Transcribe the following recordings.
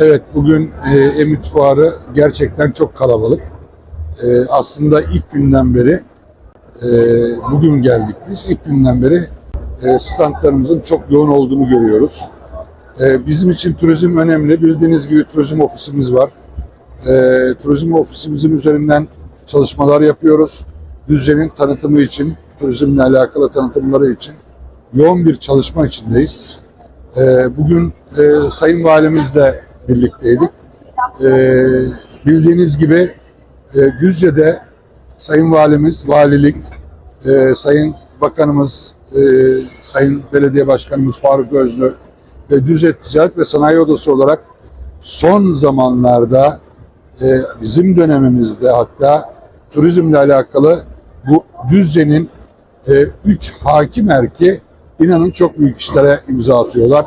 Evet bugün e, Emit Fuarı gerçekten çok kalabalık. E, aslında ilk günden beri e, bugün geldik biz. İlk günden beri e, standlarımızın çok yoğun olduğunu görüyoruz. E, bizim için turizm önemli. Bildiğiniz gibi turizm ofisimiz var. E, turizm ofisimizin üzerinden çalışmalar yapıyoruz. Düzce'nin tanıtımı için, turizmle alakalı tanıtımları için yoğun bir çalışma içindeyiz. E, bugün e, Sayın Valimizle birlikteydik. E, bildiğiniz gibi e, Düzce'de Sayın Valimiz, Valilik, e, Sayın Bakanımız, e, Sayın Belediye Başkanımız Faruk Özlü ve Düzce Ticaret ve Sanayi Odası olarak son zamanlarda e, bizim dönemimizde hatta turizmle alakalı bu Düzce'nin e, üç hakim erki inanın çok büyük işlere imza atıyorlar.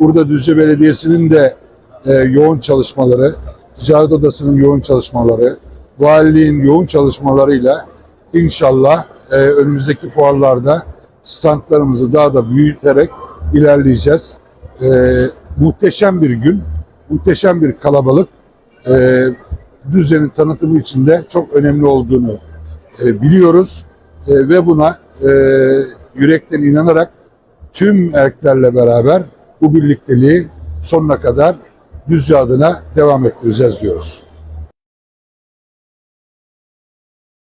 Burada Düzce Belediyesi'nin de e, yoğun çalışmaları, Ticaret Odası'nın yoğun çalışmaları, valiliğin yoğun çalışmalarıyla inşallah e, önümüzdeki fuarlarda standlarımızı daha da büyüterek ilerleyeceğiz. E, muhteşem bir gün, muhteşem bir kalabalık. E, Düzce'nin tanıtımı için de çok önemli olduğunu e, biliyoruz E, ve buna e, yürekten inanarak tüm erkeklerle beraber bu birlikteliği sonuna kadar Düzce devam ettireceğiz diyoruz.